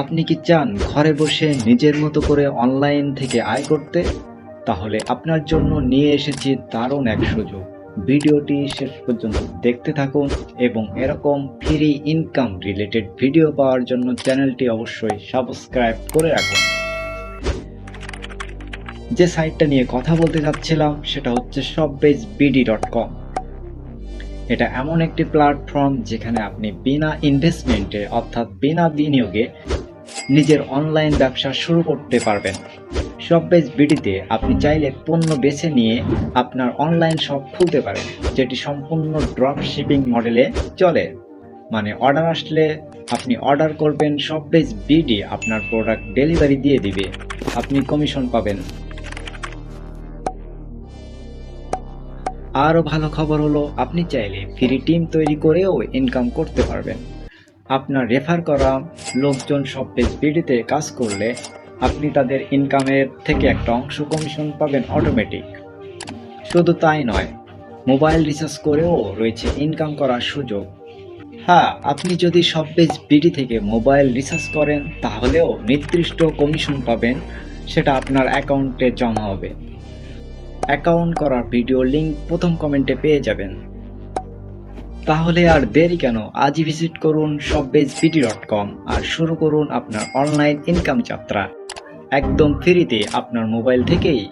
আপনি কি চান ঘরে বসে নিজের মতো করে অনলাইন থেকে আয় করতে? তাহলে আপনার জন্য নিয়ে এসেছি দারুণ এক সুযোগ। ভিডিওটি শেষ পর্যন্ত দেখতে থাকুন এবং এরকম ফ্রি ইনকাম রিলেটেড ভিডিও পাওয়ার জন্য চ্যানেলটি অবশ্যই সাবস্ক্রাইব করে রাখুন। যে সাইটটা নিয়ে কথা বলতে যাচ্ছিলাম, সেটা হচ্ছে সববেজ বিডি ডট কম এটা এমন একটি প্ল্যাটফর্ম যেখানে আপনি বিনা ইনভেস্টমেন্টে অর্থাৎ বিনা বিনিয়োগে নিজের অনলাইন ব্যবসা শুরু করতে পারবেন। শপবেজ বিডিতে আপনি চাইলে পণ্য বেছে নিয়ে আপনার অনলাইন শপ খুলতে পারেন, যেটি সম্পূর্ণ ড্রপ শিপিং মডেলে চলে। মানে অর্ডার আসলে আপনি অর্ডার করবেন শপবেজ বিডি আপনার প্রোডাক্ট ডেলিভারি দিয়ে দিবে। আপনি কমিশন পাবেন। আরও ভালো খবর হলো, আপনি চাইলে ফ্রি টিম তৈরি করেও ইনকাম করতে পারবেন। আপনার রেফার করা লোকজন সব পেজ বিডিতে কাজ করলে আপনি তাদের ইনকামের থেকে একটা অংশ কমিশন পাবেন অটোমেটিক শুধু তাই নয় মোবাইল রিচার্জ করেও রয়েছে ইনকাম করার সুযোগ। হ্যাঁ আপনি যদি সব পেজ বিডি থেকে মোবাইল রিচার্জ করেন, তাহলেও নির্দিষ্ট কমিশন পাবেন, সেটা আপনার অ্যাকাউন্টে জমা হবে। অ্যাকাউন্ট করার ভিডিও লিংক প্রথম কমেন্টে পেয়ে যাবেন। তাহলে আর দেরি কেন? আজই ভিজিট করুন সববেজবিডি ডট কম আর শুরু করুন আপনার অনলাইন ইনকাম যাত্রা। একদম ফ্রিতে আপনার মোবাইল থেকেই